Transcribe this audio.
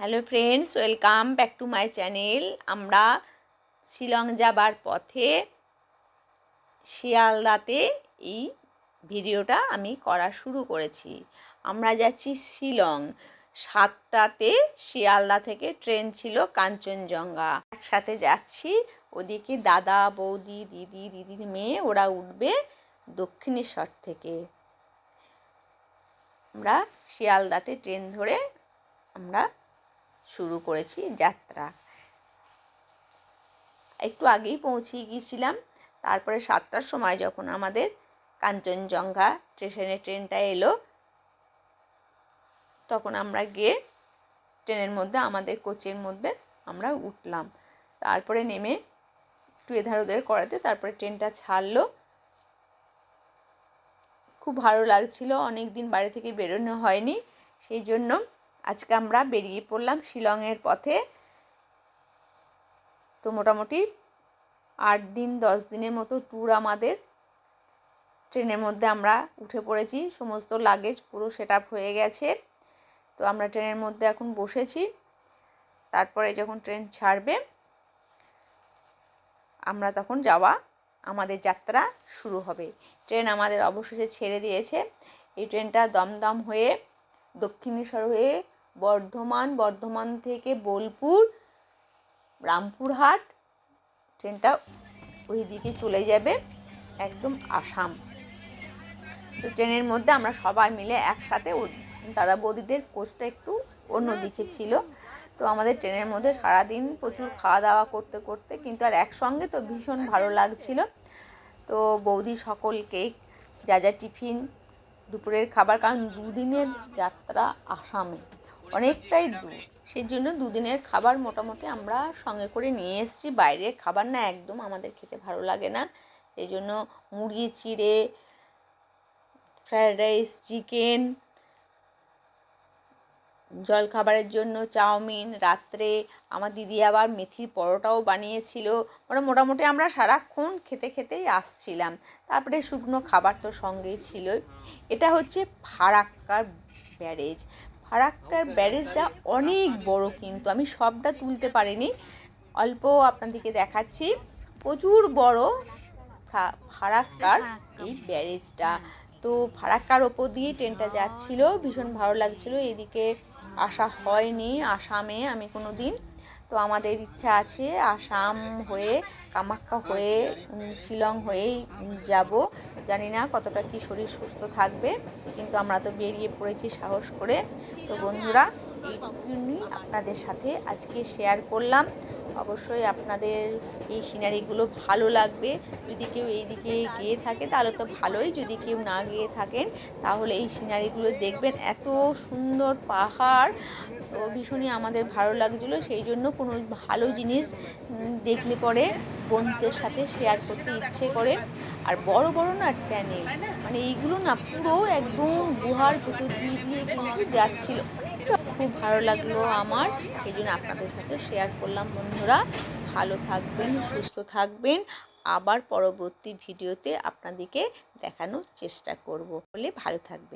Hello friends welcome back to my channel আমরা শিলং যাবার পথে শিয়ালদাতে এই ভিডিওটা আমি করা শুরু করেছি। আমরা যাচ্ছি শিলং। সাতটাতে শিয়ালদা থেকে ট্রেন ছিল কাঞ্চনজঙ্ঘা। একসাথে যাচ্ছি, ওদিকে দাদা, বৌদি, দিদি, দিদির মেয়ে, ওরা উঠবে দক্ষিণেশ্বর থেকে। আমরা শিয়ালদাতে ট্রেন ধরে আমরা শুরু করেছি যাত্রা। একটু আগেই পৌঁছে গিয়েছিলাম। তারপরে সাতটার সময় যখন আমাদের কাঞ্চনজঙ্ঘা স্টেশনে ট্রেনটা এলো, তখন আমরা গিয়ে ট্রেনের মধ্যে, আমাদের কোচের মধ্যে আমরা উঠলাম। তারপরে নেমে একটু এধার ওধার করাতে তারপরে ট্রেনটা ছাড়লো। খুব ভালো লাগছিল অনেক দিন বাড়ি থেকে বেরোনো হয়নি, সেই জন্য আজকে আমরা বেরিয়ে পড়লাম শিলংয়ের পথে। তো মোটামুটি আট দিন, দশ দিনের মতো ট্যুর আমাদের। ট্রেনের মধ্যে আমরা উঠে পড়েছি, সমস্ত লাগেজ পুরো সেট হয়ে গেছে। তো আমরা ট্রেনের মধ্যে এখন বসেছি। তারপরে যখন ট্রেন ছাড়বে, আমরা তখন যাওয়া, আমাদের যাত্রা শুরু হবে। ট্রেন আমাদের অবশেষে ছেড়ে দিয়েছে। এই ট্রেনটা দমদম হয়ে দক্ষিণেশ্বর হয়ে বর্ধমান বর্ধমান থেকে বোলপুর, রামপুরহাট, ট্রেনটা ওই দিকে চলে যাবে একদম আসাম। তো ট্রেনের মধ্যে আমরা সবাই মিলে একসাথে দাদা বৌদিদের কোচটা একটু অন্য দিকে ছিল। তো আমাদের ট্রেনের মধ্যে সারাদিন প্রচুর খাওয়া দাওয়া করতে করতে কিন্তু আর একসঙ্গে তো ভীষণ ভালো লাগছিল। তো বৌদি সকলকে যা যা টিফিন, দুপুরের খাবার, কারণ দুদিনের যাত্রা আসামে। অনেকটাই দূর। সেই জন্য দুদিনের খাবার মোটামুটি আমরা সঙ্গে করে নিয়ে এসেছি। বাইরের খাবার না একদম আমাদের খেতে ভালো লাগে না। সেই জন্য মুড়ি, চিড়ে ফ্রায়েড রাইস চিকেন জল খাবারের জন্য চাউমিন, রাত্রে আমার দিদি আবার মেথির পরোটাও বানিয়েছিল। মানে মোটামুটি আমরা সারাক্ষণ খেতে খেতেই আসছিলাম। তারপরে শুকনো খাবার তো সঙ্গেই ছিল এটা হচ্ছে ফারাক্কার ব্যারেজ। ফারাক্কার ব্যারেজটা অনেক বড় কিন্তু, আমি সবটা তুলতে পারিনি। অল্প আপনাদেরকে দেখাচ্ছি। প্রচুর বড় ফারাক্কার এই ব্যারেজটা। তো ফারাক্কার ওপর দিয়ে ট্রেনটা যাচ্ছিল, ভীষণ ভালো লাগছিল। এদিকে আসা হয়নি আসামে, আমি কোনো দিন তো আমাদের ইচ্ছা আছে আসাম হয়ে, কামাখ্যা হয়ে শিলং হয়েই যাব। জানি না কতটা কি শরীর সুস্থ থাকবে, কিন্তু আমরা তো বেরিয়ে পড়েছি সাহস করে। তো বন্ধুরা এইটুকুনি আপনাদের সাথে আজকে শেয়ার করলাম। অবশ্যই আপনাদের এই সিনারিগুলো ভালো লাগবে। যদি কেউ এই দিকে গিয়ে থাকে, তাহলে তো ভালোই। যদি কেউ না গিয়ে থাকেন, তাহলে এই সিনারিগুলো দেখবেন। এত সুন্দর পাহাড়, তো ভীষণই আমাদের ভালো লাগছিল। সেই জন্য কোনো ভালো জিনিস দেখলে পরে বন্ধুদের সাথে শেয়ার করতে ইচ্ছে করে। আর বড় বড় না ট্যানে? মানে এইগুলো না পুরো একদম গুহার ভেতর দিয়ে দিয়ে কিন্তু যাচ্ছিল। খুব ভালো লাগল আমার। এই জন্য আপনাদের সাথে শেয়ার করলাম। বন্ধুরা, ভালো থাকবেন, সুস্থ থাকবেন। আবার পরবর্তী ভিডিওতে আপনাদেরকে দেখানোর চেষ্টা করব। বলে ভালো থাকবেন।